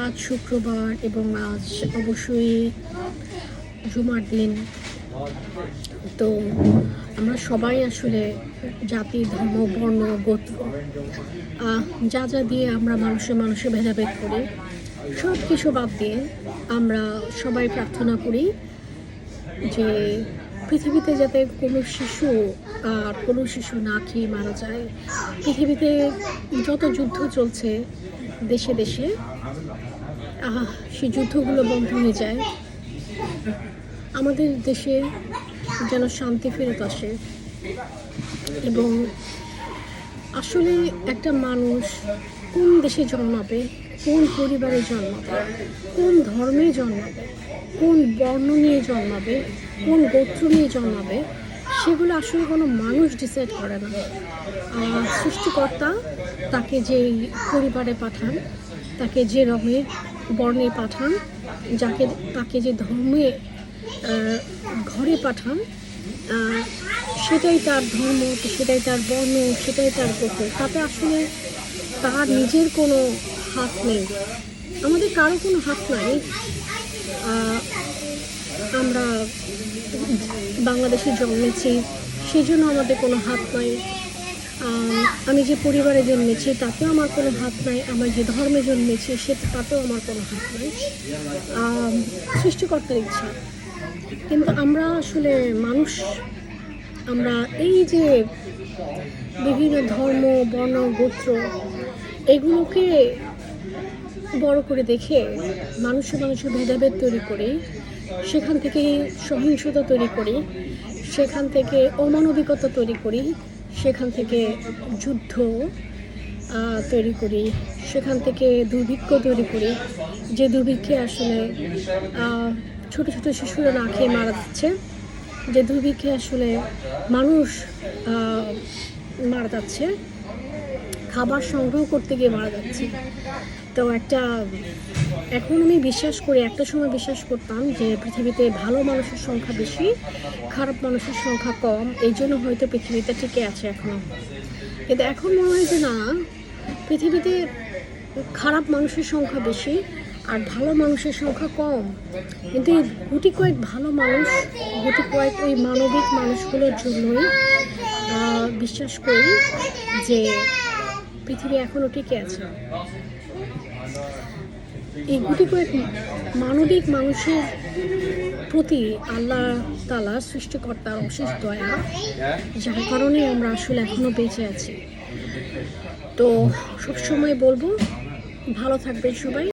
আজ শুক্রবার এবং আজ অবশ্যই জুমার দিন। তো আমরা সবাই আসলে জাতি, ধর্ম, বর্ণ, গোত্র যা যা দিয়ে আমরা মানুষে মানুষে ভেদাভেদ করি সব কিছু বাদ দিয়ে আমরা সবাই প্রার্থনা করি যে পৃথিবীতে যাতে কোনো শিশু আর কোনো শিশু না খেয়ে মারা যায়, পৃথিবীতে যত যুদ্ধ চলছে দেশে দেশে। আহ, সেই যুদ্ধগুলো বন্ধ হয়ে যায়। আমাদের দেশে যেন শান্তি ফেরত আসে। এবং আসলে একটা মানুষ কোন দেশে জন্মাবে কোন পরিবারে জন্মাবে কোন ধর্মে জন্মাবে কোন বর্ণ নিয়ে জন্মাবে কোন গোত্র নিয়ে জন্মাবে সেগুলো আসলে কোনো মানুষ ডিসাইড করে না। সৃষ্টিকর্তা তাকে যে পরিবারে পাঠান, তাকে যে রঙের বর্ণে পাঠান, যাকে তাকে যে ধর্মে ঘরে পাঠান সেটাই তার ধর্ম, সেটাই তার বর্ণ, সেটাই তার গোত্র তাতে আসলে তার নিজের কোনো হাত নেই। আমাদের কারও কোনো হাত নাই। আমরা বাংলাদেশে জন্মেছি সেই জন্য আমাদের কোনো হাত নাই। আমি যে পরিবারে জন্মেছি, তাতেও আমার কোনো হাত নাই। আমার যে ধর্মে জন্মেছি, সে তাতেও আমার কোনো হাত নাই। সৃষ্টিকর্তার ইচ্ছা। কিন্তু আমরা আসলে মানুষ। আমরা এই যে বিভিন্ন ধর্ম, বর্ণ, গোত্র, এগুলোকে বড় করে দেখে মানুষে মানুষের ভেদাভেদ তৈরি করি সেখান থেকে সহিংসতা তৈরি করি, সেখান থেকে অমানবিকতা তৈরি করি, সেখান থেকে যুদ্ধ তৈরি করি, সেখান থেকে দুর্ভিক্ষ তৈরি করি। যে দুর্ভিক্ষে আসলে ছোট ছোট শিশুরা না খেয়ে মারা যাচ্ছে, যে দুর্ভিক্ষে আসলে মানুষ মারা যাচ্ছে, খাবার সংগ্রহ করতে গিয়ে মারা যাচ্ছে। তো একটা, এখন আমি বিশ্বাস করি, একটা সময় বিশ্বাস করতাম যে পৃথিবীতে ভালো মানুষের সংখ্যা বেশি, খারাপ মানুষের সংখ্যা কম, এই জন্য হয়তো পৃথিবীতে টিকে আছে এখনও। কিন্তু এখন মনে হয় যে না, পৃথিবীতে খারাপ মানুষের সংখ্যা বেশি আর ভালো মানুষের সংখ্যা কম। কিন্তু এই গুটি কয়েক ভালো মানুষ, গুটি কয়েক ওই মানবিক মানুষগুলোর জন্যই বিশ্বাস করি যে পৃথিবী এখনও টিকে আছে। এই গুটি কয়েক মানবিক মানুষের প্রতি আল্লাহ তালা সৃষ্টিকর্তার অশেষ দয়া, যার কারণে আমরা আসলে এখনও বেঁচে আছি। তো সবসময় বলব, ভালো থাকবেন সবাই।